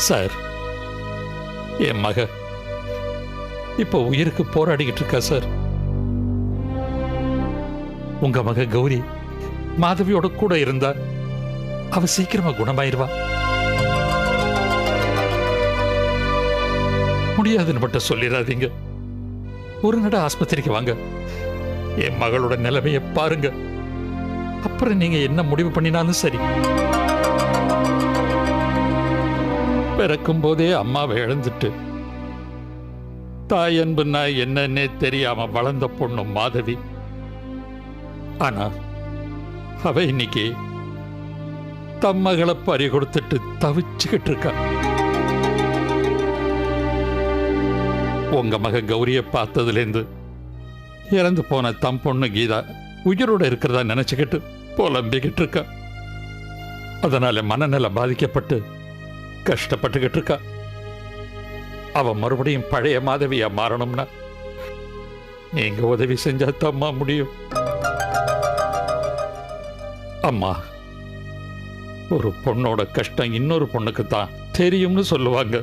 Sir. என் மக. இப்போ உயிருக்கு போராடிக்கிட்டு இருக்கா சார்? உங்க மக கௌரி மாதவியோட கூட இருந்தா அவ சீக்கிரமா குணமாயிருவா. முடியாதுன்னு மட்டும் சொல்லிடாதீங்க. ஒரு நட ஆஸ்பத்திரிக்கு வாங்க. என் மகளோட நிலைமையை பாருங்க. அப்புறம் நீங்க என்ன முடிவு பண்ணினாலும் சரி. பிறக்கும் போதே அம்மாவை இழந்துட்டு தாய் அன்புன்னா என்னன்னே தெரியாம வளர்ந்த பொண்ணு மாதவி. ஆனா அவ இன்னைக்கு தம் மகளை பறி கொடுத்துட்டு தவிச்சுக்கிட்டு இருக்கா. உங்க மக கௌரிய பார்த்ததுலேருந்து இறந்து போன தம் பொண்ணு கீதா உயிரோட இருக்கிறதா நினைச்சுக்கிட்டு புலம்பிக்கிட்டு இருக்கா. அதனால மனநிலை பாதிக்கப்பட்டு கஷ்டப்பட்டுக்கிட்டு இருக்கா அவ மறுபடியும் பழைய மாதவியா மாறணும்னா நீங்க உதவி செஞ்சா தம்மா முடியும். அம்மா ஒரு பொண்ணோட கஷ்டம் இன்னொரு பொண்ணுக்கு தான் தெரியும்னு சொல்லுவாங்க.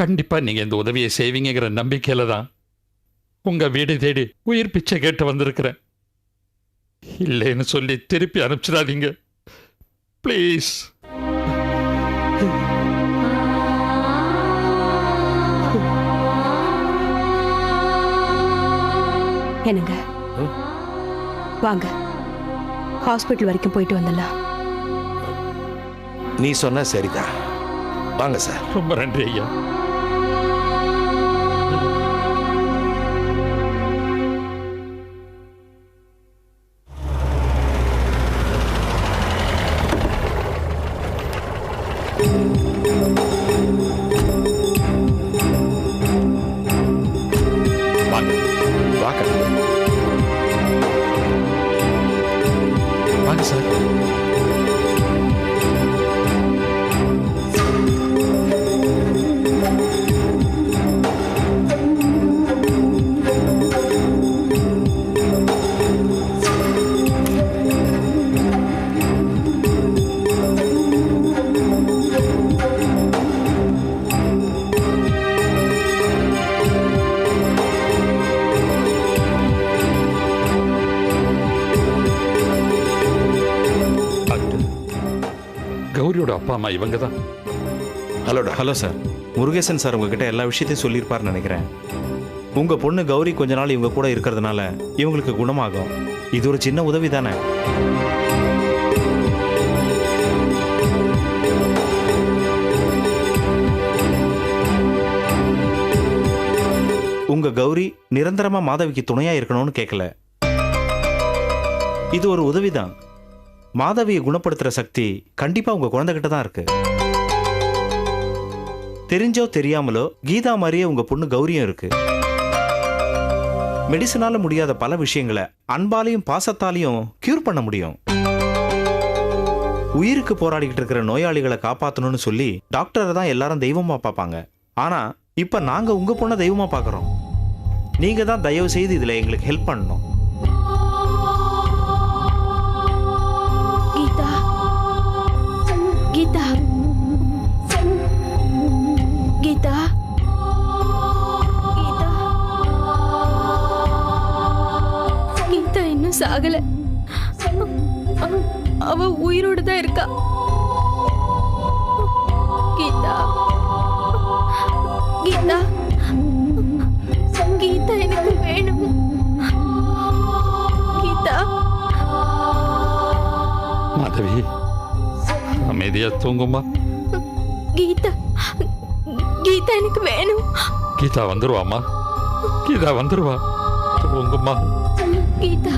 கண்டிப்பா நீங்க இந்த உதவியை செய்வீங்கிற நம்பிக்கையில தான் உங்க வீடு தேடி உயிர் பிச்சை கேட்டு வந்திருக்கிறேன். இல்லைன்னு சொல்லி திருப்பி அனுப்பிச்சிடாதீங்க. ப்ளீஸ் என்னங்க? ம்? வாங்க. ஹாஸ்பிட்டல் வரைக்கும் போயிட்டு வந்துடலாம். நீ சொன்ன சரிதான். வாங்க சார். ரொம்ப நன்றி ஐயா. கௌரியோட அப்பா அம்மா இவங்க தான் ஹலோடா ஹலோ சார் முருகேசன் சார் உங்ககிட்ட எல்லா விஷயத்தையும் சொல்லியிருப்பாருன்னு நினைக்கிறேன். உங்க பொண்ணு கௌரி கொஞ்ச நாள் இவங்க கூட இருக்கிறதுனால இவங்களுக்கு குணமாகும். இது ஒரு சின்ன உதவி தானே? உங்க கௌரி நிரந்தரமா மாதவிக்கு துணையா இருக்கணும்னு கேட்கல இது ஒரு உதவிதான். மாதவியை குணப்படுத்துகிற சக்தி கண்டிப்பாக உங்க குழந்தைகிட்ட தான் இருக்கு. தெரிஞ்சோ தெரியாமலோ கீதா மாதிரியே உங்க பொண்ணு கௌரியும் இருக்கு. மெடிசனால முடியாத பல விஷயங்களை அன்பாலையும் பாசத்தாலையும் கியூர் பண்ண முடியும். உயிருக்கு போராடிக்கிட்டு இருக்கிற நோயாளிகளை காப்பாற்றணும்னு சொல்லி டாக்டரை தான் எல்லாரும் தெய்வமாக பார்ப்பாங்க. ஆனா இப்போ நாங்கள் உங்க பொண்ணை தெய்வமாக பார்க்கறோம். நீங்க தான் தயவு செய்து இதில் எங்களுக்கு ஹெல்ப் பண்ணணும். கீதா கீதா கீதா கீதா இன்னும் சாகல. அவ- அவ உயிரோட தான் இருக்கா. கீதா. கீதா. கீதா எனக்கு வேணும். கீதா. மாதவி. அமைதியா தூங்குமா கீதா கீதா எனக்கு வேணும் கீதா வந்துருவாமா கீதா வந்துருவா தூங்குமா கீதா கீதா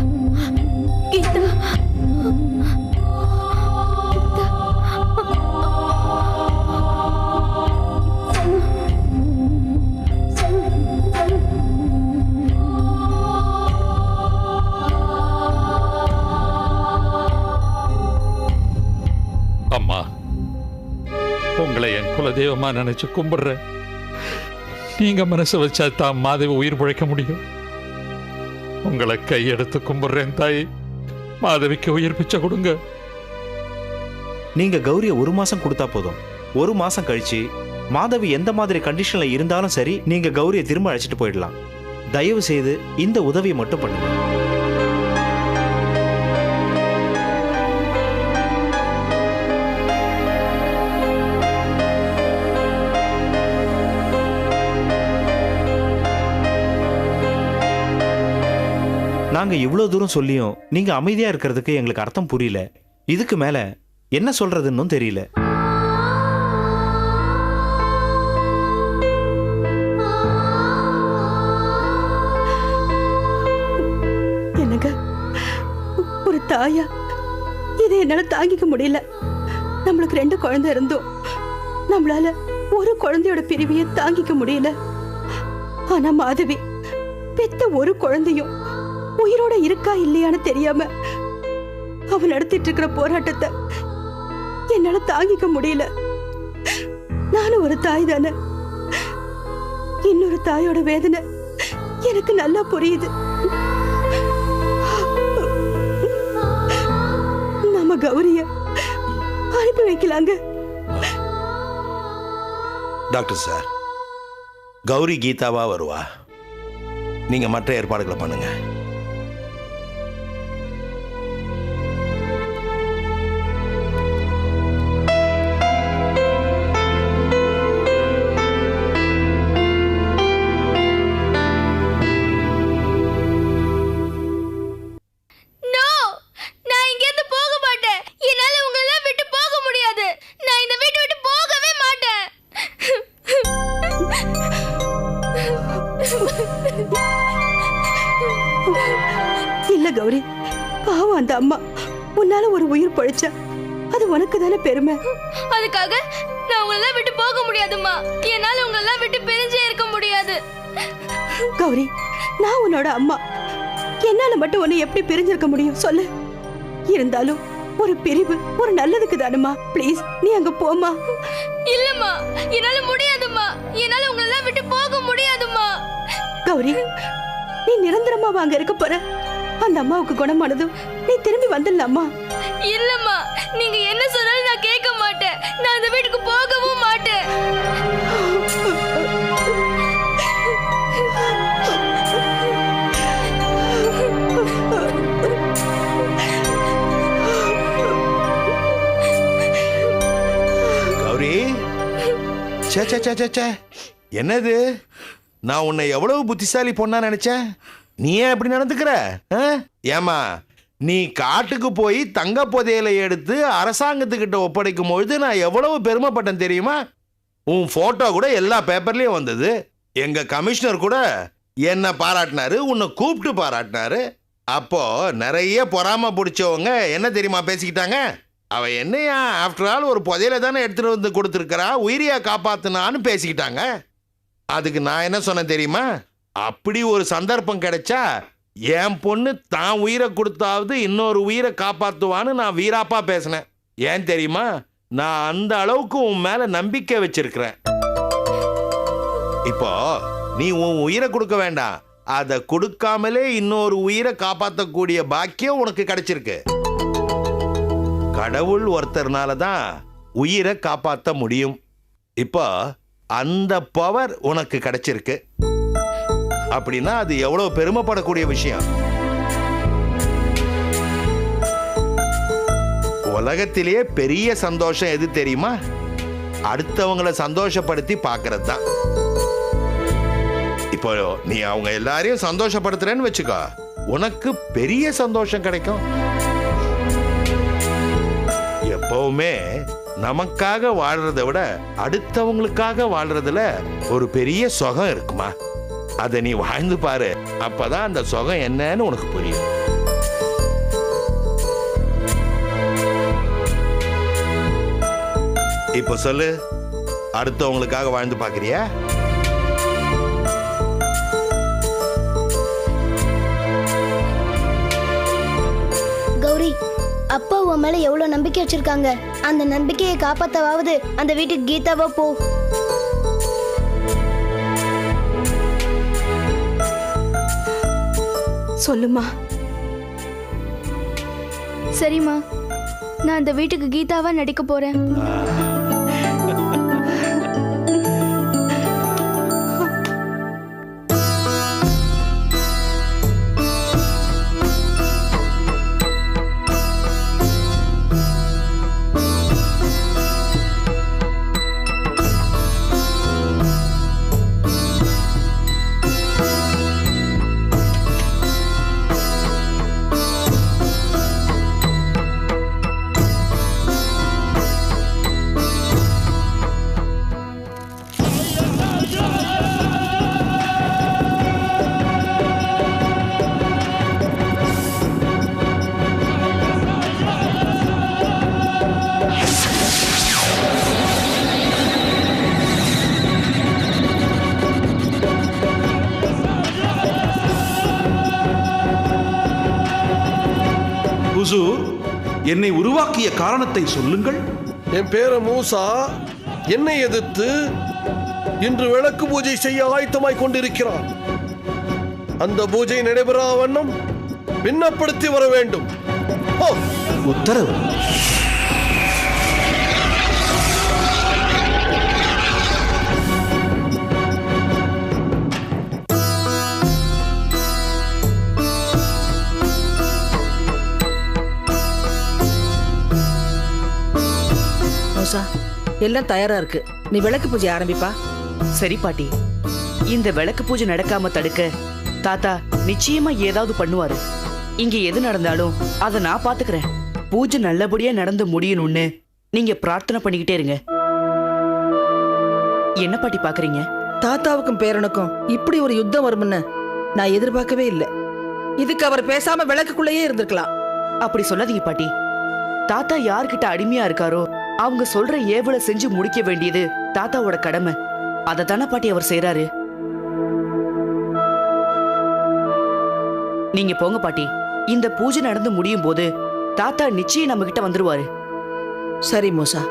என் குலதெய்வமா நினைச்சு கும்பிடுறேன் நீங்க மனசு வச்சா தான் மாதேவி உயிர் பிழைக்க முடியும். உங்களை கையெடுத்து கும்பிடுறேன் தாய். மாதவிக்கு உயிர் பிச்சை கொடுங்க. நீங்க கௌரியை ஒரு மாசம் கொடுத்தா போதும். ஒரு மாசம் கழிச்சு மாதவி எந்த மாதிரி கண்டிஷன்ல இருந்தாலும் சரி நீங்க கௌரியை திரும்ப அழைச்சிட்டு போயிடலாம். தயவு செய்து இந்த உதவியை மட்டும் பண்ணுங்க. நாங்கள் இவ்வளோ தூரம் சொல்லியும் நீங்க அமைதியா இருக்கிறதுக்கு எங்களுக்கு அர்த்தம் புரியல. இதுக்கு மேல என்ன சொல்கிறதுன்னு தெரியல. என்னங்க? ஒரு தாயா? இதை என்னால தாங்கிக்க முடியல. நம்மளுக்கு ரெண்டு குழந்தை இருந்தோம். நம்மளால ஒரு குழந்தையோட பிரிவையை தாங்கிக்க முடியல. ஆனா மாதவி பெத்த ஒரு குழந்தையும் உயிரோட இருக்கா இல்லையான்னு தெரியாம அவள் நடத்திட்டு இருக்கிற போராட்டத்தை என்னால தாங்கிக்க முடியல. நானும் ஒரு தாய் தானே. இன்னொரு தாயோட வேதனை எனக்கு நல்லா புரியுது. நம்ம கௌரிய அனுப்பி வைக்கலாங்க. டாக்டர் சார் கௌரி கீதாவா வருவா. நீங்க மற்ற ஏற்பாடுகளை பண்ணுங்க. நான் உன்னோட அம்மா. என்னால மட்டும் உன்னை எப்படி பிரிஞ்சிருக்க முடியும் சொல்லு. இருந்தாலும் ஒரு பிரிவு ஒரு நல்லதுக்கு தானுமா ப்ளீஸ் நீ அங்க போமா இல்லம்மா என்னால முடியாதும்மா. என்னால உங்களை விட்டு போக முடியாதும்மா. கௌரி நீ நிரந்தரமா அங்க இருக்க போற. அந்த அம்மாவுக்கு குணமானதும் நீ திரும்பி வந்துடலாமா? இல்லம்மா நீங்க என்ன சொன்னாலும் நான் கேட்க மாட்டேன். நான் அந்த வீட்டுக்கு போகவும் சே சே சே சே சே என்னது? நான் உன்னை எவ்வளவு புத்திசாலி பொண்ணா நினைச்சேன்? நீ ஏன் அப்படி நடந்துக்கிற? ஆ? ஏம்மா நீ காட்டுக்கு போய் தங்க புதையலை எடுத்து அரசாங்கத்துக்கிட்ட ஒப்படைக்கும் பொழுது நான் எவ்வளவு பெருமைப்பட்டேன் தெரியுமா? உன் போட்டோ கூட எல்லா பேப்பர்லயும் வந்தது. எங்க கமிஷனர் கூட என்ன பாராட்டினாரு உன்னை கூப்பிட்டு பாராட்டினாரு. அப்போ நிறைய பொறாம பிடிச்சவங்க என்ன தெரியுமா பேசிக்கிட்டாங்க? அவ என்னையா? ஆஃப்டர் ஆல் ஒரு புதையில தானே எடுத்துட்டு வந்து கொடுத்துருக்கறா. உயிரியா காப்பாத்துனான்னு பேசிக்கிட்டாங்க. அதுக்கு நான் என்ன சொன்னேன் தெரியுமா? அப்படி ஒரு சந்தர்ப்பம் கிடைச்சா என் பொண்ணு தான் உயிரை கொடுத்தாவது இன்னொரு உயிரை காப்பாத்துவான்னு நான் வீராப்பா பேசினேன். ஏன் தெரியுமா? நான் அந்த அளவுக்கு உன் மேல நம்பிக்கை வச்சிருக்கிறேன். இப்போ நீ உன் உயிரை கொடுக்க வேண்டாம். அதை கொடுக்காமலே இன்னொரு உயிரை காப்பாற்றக்கூடிய பாக்கியம் உனக்கு கிடைச்சிருக்கு. கடவுள் ஒருத்தர்னால தான் உயிரை காப்பாற்ற முடியும். இப்போ அந்த பவர் உனக்கு கிடைச்சிருக்கு. அப்படின்னா அது எவ்வளவு பெருமைப்படக்கூடிய விஷயம். உலகத்திலேயே பெரிய சந்தோஷம் எது தெரியுமா? அடுத்தவங்கள சந்தோஷப்படுத்தி பார்க்கறது தான் இப்போ நீ அவங்க எல்லாரையும் சந்தோஷப்படுத்துறேன்னு வச்சுக்கோ. உனக்கு பெரிய சந்தோஷம் கிடைக்கும். எப்பவுமே நமக்காக வாழ்றத விட அடுத்தவங்களுக்காக வாழ்றதுல ஒரு பெரிய சுகம் இருக்குமா? அதை நீ வாழ்ந்து பாரு. அப்பதான் அந்த சுகம் என்னன்னு உனக்கு புரியும். இப்போ சொல்லு அடுத்தவங்களுக்காக வாழ்ந்து பார்க்குறியா? அப்பா உன் மேல எவ்வளவு நம்பிக்கை வச்சிருக்காங்க? அந்த நம்பிக்கையை காப்பாத்தவாவது அந்த வீட்டுக்கு கீதாவா போ. சொல்லுமா. சரிம்மா. நான் அந்த வீட்டுக்கு கீதாவா நடிக்க போறேன். என்னை உருவாக்கிய காரணத்தை சொல்லுங்கள். என் பேர மூசா. என்னை எதிர்த்து இன்று விளக்கு பூஜை செய்ய ஆயத்தமாய் கொண்டிருக்கிறான். அந்த பூஜை நடைபெறா வண்ணம் விண்ணப்படுத்தி வர வேண்டும். உத்தரவு. மூசா எல்லாம் தயாரா இருக்கு. நீ விளக்கு பூஜை ஆரம்பிப்பா. சரி பாட்டி. இந்த விளக்கு பூஜை நடக்காம தடுக்க தாத்தா நிச்சயமா ஏதாவது பண்ணுவாரு. இங்க எது நடந்தாலும் அதை நான் பாத்துக்கிறேன். பூஜை நல்லபடியா நடந்து முடியணும்னு நீங்க பிரார்த்தனை பண்ணிக்கிட்டே இருங்க. என்ன பாட்டி பாக்குறீங்க? தாத்தாவுக்கும் பேரனுக்கும் இப்படி ஒரு யுத்தம் வரும்னு நான் எதிர்பார்க்கவே இல்லை. இதுக்கு அவர் பேசாம விளக்குக்குள்ளேயே இருந்திருக்கலாம். அப்படி சொல்லாதீங்க பாட்டி. தாத்தா யார்கிட்ட அடிமையா இருக்காரோ அவங்க சொல்ற ஏவலை செஞ்சு முடிக்க வேண்டியது தாத்தாவோட கடமை. அதை தானே பாட்டி அவர் செய்யறாரு நீங்க போங்க பாட்டி. இந்த பூஜை நடந்து முடியும் போது தாத்தா நிச்சயம் நம்ம கிட்ட வந்துருவாரு. சரி மோசா.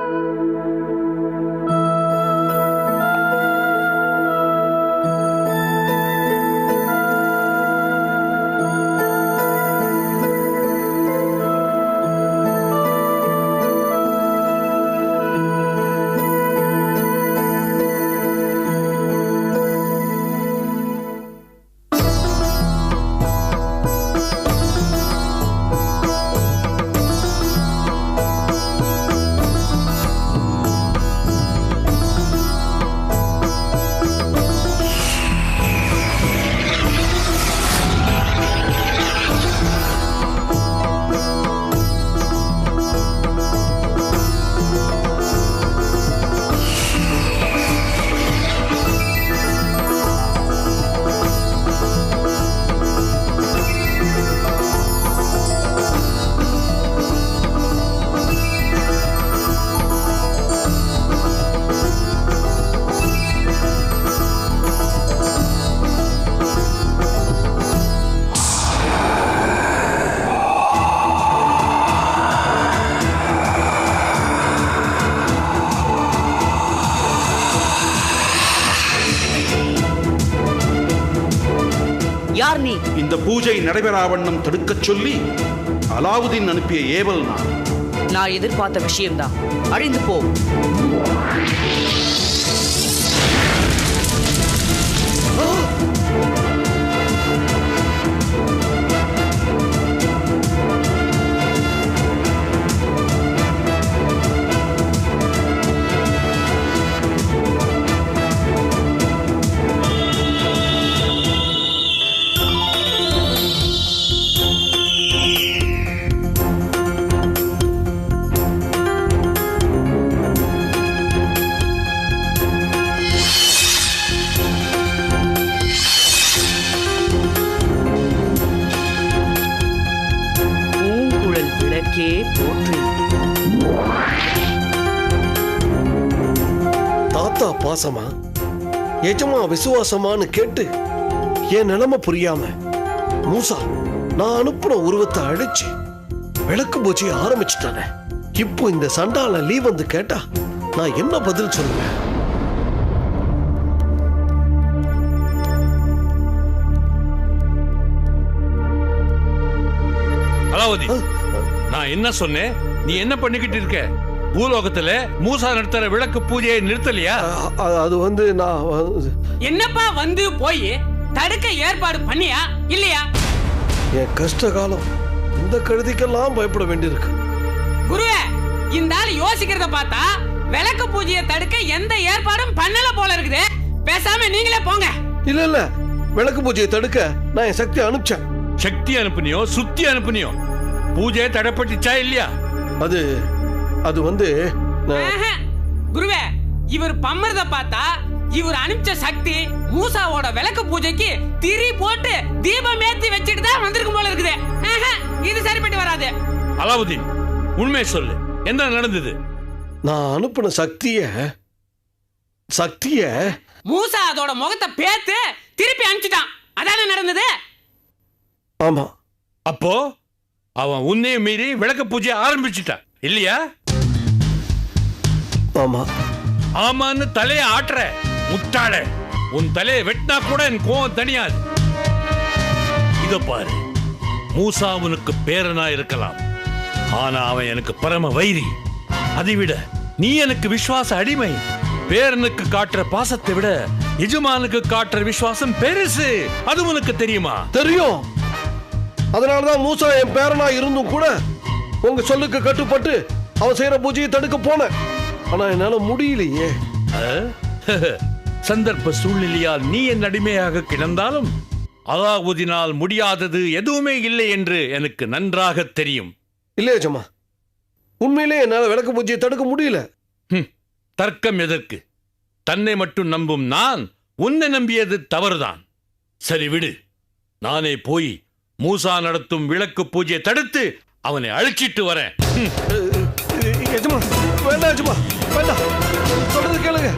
பூஜை நடைபெறாவண்ணம் தடுக்கச் சொல்லி அலாவுதீன் அனுப்பிய ஏவல் நான். நான் எதிர்பார்த்த விஷயம்தான். அழிந்து போ. விளக்கே போற்றி தாத்தா பாசமா? எஜமா விசுவாசமான்னு கேட்டு என் நிலைமை புரியாம மூசா நான் அனுப்புன உருவத்தை அழிச்சு விளக்கு பூஜையை ஆரம்பிச்சுட்டானே. இப்போ இந்த சண்டால லீவ் வந்து கேட்டா நான் என்ன பதில் சொல்லுவேன்? அலாவுதீன். நான் என்ன சொன்னேன்? நீ என்ன பண்ணிக்கிட்டு இருக்க? பூலோகத்துல மூசா நடத்துற விளக்கு பூஜையை நிறுத்தலையா? அது வந்து நான் என்னப்பா வந்து போய் தடுக்க ஏற்பாடு பண்ணியா? இல்லையா? என் கஷ்ட காலம் இந்த கழுதிக்கெல்லாம் பயப்பட வேண்டியிருக்கு. குருவே இந்த ஆள் யோசிக்கிறத பார்த்தா விளக்கு பூஜையை தடுக்க எந்த ஏற்பாடும் பண்ணல போல இருக்குது. பேசாம நீங்களே போங்க. இல்ல இல்ல. விளக்கு பூஜையை தடுக்க நான் என் சக்தி அனுப்பிச்சேன். சக்தி அனுப்புனியோ சுத்தி அனுப்புனியோ? பூஜை தடைப்பட்டுச்சா இல்லையா? அது அது வந்து. குருவே இவர் பம்மறத பார்த்தா இவர் அனுப்பிச்ச சக்தி மூசாவோட விளக்கு பூஜைக்கு திரி போட்டு தீபம் ஏத்தி வச்சுட்டு தான் வந்திருக்கும் போல இருக்குது. இது சரிப்பட்டு வராது. அலாவுதீன் உண்மை சொல்லு. என்ன நடந்தது? நான் அனுப்பின சக்திய சக்திய மூசா அதோட முகத்தை பேத்து திருப்பி அனுப்பிச்சிட்டான். அதானே நடந்தது? ஆமா. அப்போ? அவன் உன்னையும் மீறி விளக்கு பூஜையை ஆரம்பிச்சிட்டான். இல்லையா? ஆமா. ஆமான்னு தலையை ஆட்டுற முட்டாள. உன் தலையை வெட்டினா கூட என் கோவம் தனியாது இத பாரு மூசா உனக்கு பேரனா இருக்கலாம். ஆனா அவன் எனக்கு பரம வைரி. அதை விட நீ எனக்கு விசுவாச அடிமை. பேரனுக்கு காட்டுற பாசத்தை விட எஜமானுக்கு காட்டுற விசுவாசம் பெருசு. அது உனக்கு தெரியுமா? தெரியும். அதனாலதான் மூசா என் பேரனா இருந்தும் கூட உங்க சொல்லுக்கு கட்டுப்பட்டு அவன் செய்யற பூஜையை தடுக்க போனேன். ஆனா என்னால முடியலையே? சந்தர்ப்ப சூழ்நிலையால் நீ என் அடிமையாக கிடந்தாலும் அலாவுதினால் முடியாதது எதுவுமே இல்லை என்று எனக்கு நன்றாக தெரியும். இல்லையா ஜம்மா. உண்மையிலே என்னால விளக்கு பூஜையை தடுக்க முடியல. தர்க்கம் எதற்கு? தன்னை மட்டும் நம்பும் நான் உன்னை நம்பியது தவறுதான். சரி விடு. நானே போய் மூசா நடத்தும் விளக்கு பூஜையை தடுத்து அவனை அழிச்சிட்டு வரேன் வேண்டாம் வேண்டாம் சொல்றது கேளுங்க